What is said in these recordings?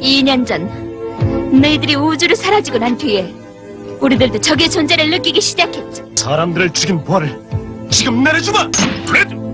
2년 전 너희들이 우주를 사라지고 난 뒤에 우리들도 적의 존재를 느끼기 시작했지. 사람들을 죽인 보화를 지금 내려주마! 브레드!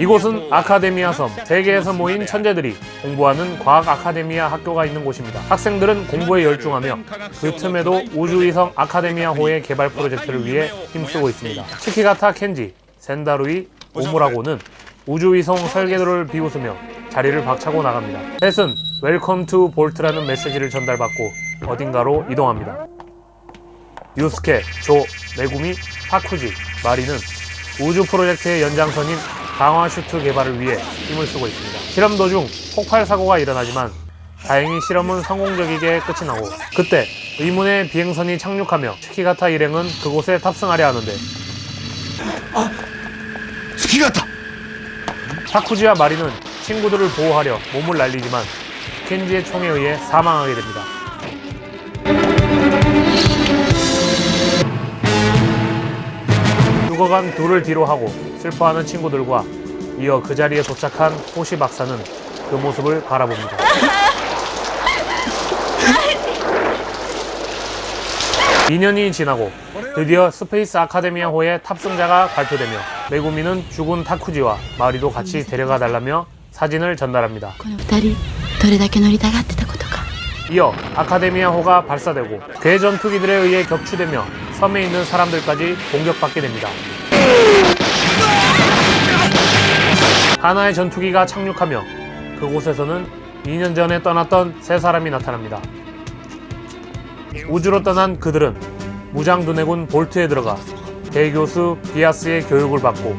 이곳은 아카데미아 섬, 세계에서 모인 천재들이 공부하는 과학 아카데미아 학교가 있는 곳입니다. 학생들은 공부에 열중하며 그 틈에도 우주위성 아카데미아호의 개발 프로젝트를 위해 힘쓰고 있습니다. 치키가타 켄지, 센다루이, 오무라고는 우주위성 설계도를 비웃으며 자리를 박차고 나갑니다. 셋은 웰컴 투 볼트라는 메시지를 전달받고 어딘가로 이동합니다. 유스케, 조, 메구미, 타쿠지, 마리는 우주 프로젝트의 연장선인 강화 슈트 개발을 위해 힘을 쓰고 있습니다. 실험 도중 폭발 사고가 일어나지만 다행히 실험은 성공적이게 끝이 나고 그때 의문의 비행선이 착륙하며 치키가타 일행은 그곳에 탑승하려 하는데 月形 타쿠지와 마리는 친구들을 보호하려 몸을 날리지만 켄지의 총에 의해 사망하게 됩니다. 죽어간 둘을 뒤로 하고 슬퍼하는 친구들과 이어 그 자리에 도착한 호시 박사는 그 모습을 바라봅니다. 2년이 지나고 드디어 스페이스 아카데미아호의 탑승자가 발표되며 메구미는 죽은 타쿠지와 마리도 같이 데려가 달라며 사진을 전달합니다. 이어 아카데미아호가 발사되고 괴전투기들에 의해 격추되며 섬에 있는 사람들까지 공격받게 됩니다. 하나의 전투기가 착륙하며 그곳에서는 2년 전에 떠났던 세 사람이 나타납니다. 우주로 떠난 그들은 무장 두뇌군 볼트에 들어가 대교수 비아스의 교육을 받고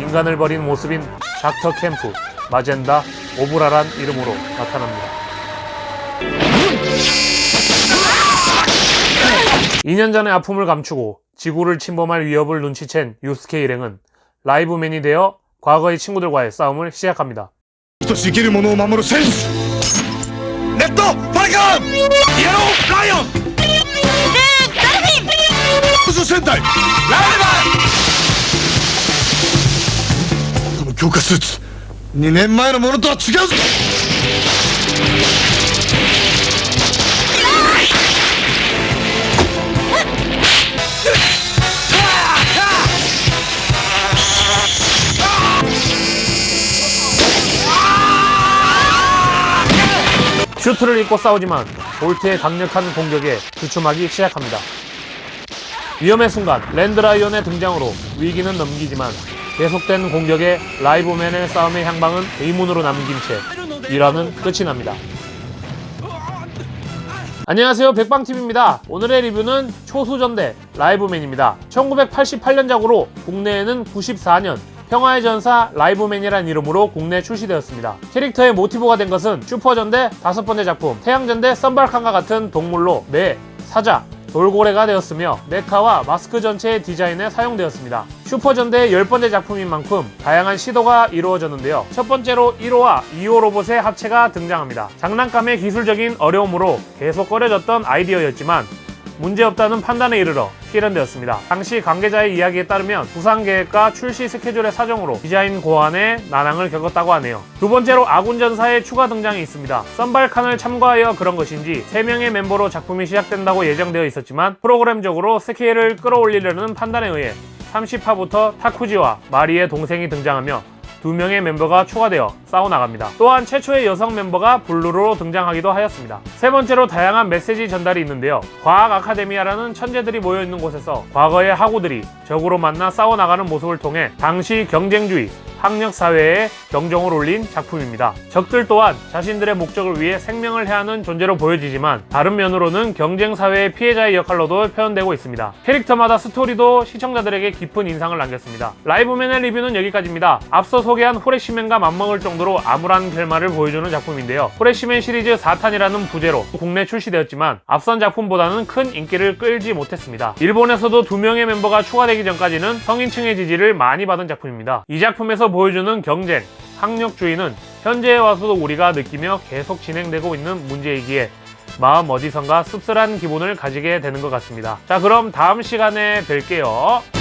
인간을 버린 모습인 닥터 캠프, 마젠다, 오브라란 이름으로 나타납니다. 2년 전의 아픔을 감추고 지구를 침범할 위협을 눈치챈 유스케 일행은 라이브맨이 되어 과거의 친구들과의 싸움을 시작합니다. 人し生きる者を守る戦士レッド・ファルコンイエロー・ライオン宇宙戦隊ライバンこの強化スーツ2年前のものとは違うぞ 슈트를 입고 싸우지만 볼트의 강력한 공격에 주춤하기 시작합니다. 위험의 순간 랜드라이언의 등장으로 위기는 넘기지만 계속된 공격에 라이브맨의 싸움의 향방은 의문으로 남긴 채 일화는 끝이 납니다. 안녕하세요 백방TV입니다. 오늘의 리뷰는 초수전대 라이브맨입니다. 1988년작으로 국내에는 94년 평화의 전사 라이브맨이란 이름으로 국내에 출시되었습니다. 캐릭터의 모티브가 된 것은 슈퍼전대 다섯 번째 작품 태양전대 썬발칸과 같은 동물로 매, 사자, 돌고래가 되었으며 메카와 마스크 전체의 디자인에 사용되었습니다. 슈퍼전대의 열 번째 작품인 만큼 다양한 시도가 이루어졌는데요. 첫 번째로 1호와 2호 로봇의 합체가 등장합니다. 장난감의 기술적인 어려움으로 계속 꺼려졌던 아이디어였지만 문제없다는 판단에 이르러 실현되었습니다. 당시 관계자의 이야기에 따르면 부상 계획과 출시 스케줄의 사정으로 디자인 고안에 난항을 겪었다고 하네요. 두 번째로 아군 전사의 추가 등장이 있습니다. 썬발칸을 참고하여 그런 것인지 3명의 멤버로 작품이 시작된다고 예정되어 있었지만 프로그램적으로 스케일을 끌어올리려는 판단에 의해 30화부터 타쿠지와 마리의 동생이 등장하며 두 명의 멤버가 추가되어 싸워나갑니다. 또한 최초의 여성 멤버가 블루로 등장하기도 하였습니다. 세 번째로 다양한 메시지 전달이 있는데요. 과학 아카데미아라는 천재들이 모여있는 곳에서 과거의 학우들이 적으로 만나 싸워나가는 모습을 통해 당시 경쟁주의, 학력 사회에 경종을 울린 작품입니다. 적들 또한 자신들의 목적을 위해 생명을 해하는 존재로 보여지지만 다른 면으로는 경쟁 사회의 피해자의 역할로도 표현되고 있습니다. 캐릭터마다 스토리도 시청자들에게 깊은 인상을 남겼습니다. 라이브맨의 리뷰는 여기까지입니다. 앞서 소개한 후레쉬맨과 맞먹을 정도로 암울한 결말을 보여주는 작품인데요. 후레쉬맨 시리즈 4탄이라는 부제로 국내 출시되었지만 앞선 작품보다는 큰 인기를 끌지 못했습니다. 일본에서도 두 명의 멤버가 추가되기 전까지는 성인층의 지지를 많이 받은 작품입니다. 이 작품에서 보여주는 경쟁, 학력주의는 현재에 와서도 우리가 느끼며 계속 진행되고 있는 문제이기에 마음 어디선가 씁쓸한 기분을 가지게 되는 것 같습니다. 자, 그럼 다음 시간에 뵐게요.